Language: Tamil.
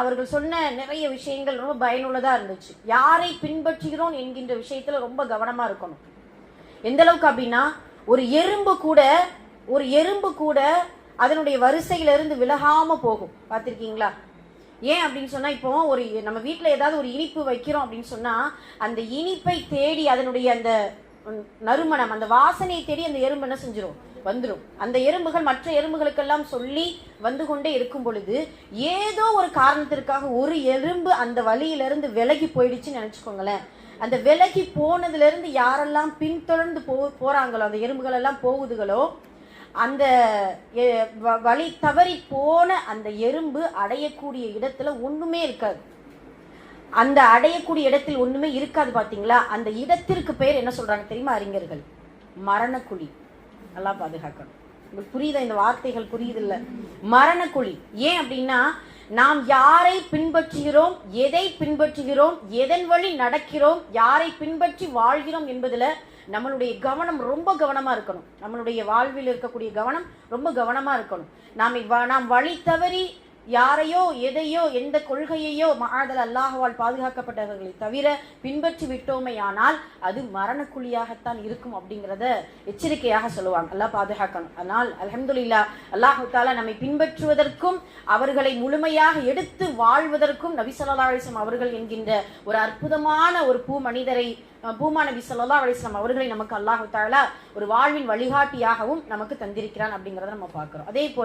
அவர்கள் சொன்ன நிறைய விஷயங்கள் ரொம்ப பயனுள்ளதாக இருந்துச்சு. யாரை பின்பற்றுகிறோம் என்கின்ற விஷயத்தில் ரொம்ப கவனமாக இருக்கணும். எந்த அளவுக்கு அப்படின்னா ஒரு எறும்பு கூட ஒரு எறும்பு கூட அதனுடைய வரிசையிலிருந்து விலகாமல் போகும். பார்த்துருக்கீங்களா? ஏன் அப்படின்னு சொன்னால் இப்போ ஒரு நம்ம வீட்டில் ஏதாவது ஒரு இனிப்பு வைக்கிறோம் அப்படின்னு சொன்னால் அந்த இனிப்பை தேடி அதனுடைய அந்த நறுமணம் அந்த வாசனையை தேடி அந்த எறும்பு என்ன செஞ்சிடும் வந்துடும் அந்த எறும்புகள் மற்ற எறும்புகளுக்கெல்லாம் சொல்லி வந்து கொண்டே இருக்கும் பொழுது ஏதோ ஒரு காரணத்திற்காக ஒரு எறும்பு அந்த வழியிலிருந்து விலகி போயிடுச்சுன்னு நினச்சிக்கோங்களேன். அந்த விலகி போனதுலேருந்து யாரெல்லாம் பின்தொடர்ந்து போ போகிறாங்களோ அந்த எறும்புகள் எல்லாம் போகுதுகளோ அந்த எ- வ- வழி தவறி போன அந்த எறும்பு அடையக்கூடிய இடத்துல ஒன்றுமே இருக்காது. அந்த அடையக்கூடிய இடத்தில் ஒண்ணுமே இருக்காது பாத்தீங்களா? அந்த இடத்திற்கு பெயர் என்ன சொல்றாங்க தெரியுமா? அறிஞர்கள். மரணக்குழி. நல்லா பாதுகாக்கணும். உங்களுக்கு புரியுதா? இந்த வார்த்தைகள் புரியுது இல்ல மரணக்குழி. ஏன் அப்படின்னா நாம் யாரை பின்பற்றுகிறோம் எதை பின்பற்றுகிறோம் எதன் வழி நடக்கிறோம் யாரை பின்பற்றி வாழ்கிறோம் என்பதுல நம்மளுடைய கவனம் ரொம்ப கவனமா இருக்கணும். நம்மளுடைய வாழ்வில் இருக்கக்கூடிய கவனம் ரொம்ப கவனமா இருக்கணும். நாம் நாம் வழி தவறி யாரையோ எதையோ எந்த கொள்கையையோ மகாதல் அல்லாஹ்வால் பாதுகாக்கப்பட்டவர்களை தவிர பின்பற்றி விட்டோமேயானால் அது மரணக்குழியாகத்தான் இருக்கும் அப்படிங்கிறத எச்சரிக்கையாக சொல்லுவாங்க. அல்லாஹ் பாதுகாக்கணும். ஆனால் அலமதுல்லா அல்லாஹு தாலா நம்மை பின்பற்றுவதற்கும் அவர்களை முழுமையாக எடுத்து வாழ்வதற்கும் நபி ஸல்லல்லாஹு அலைஹி அவர்கள் என்கின்ற ஒரு அற்புதமான ஒரு பூ மனிதரை அஹ், பூமா நபி அவர்களை நமக்கு அல்லாஹு தாலா ஒரு வாழ்வின் வழிகாட்டியாகவும் நமக்கு தந்திருக்கிறான் அப்படிங்கிறத நம்ம பார்க்கிறோம். அதே போல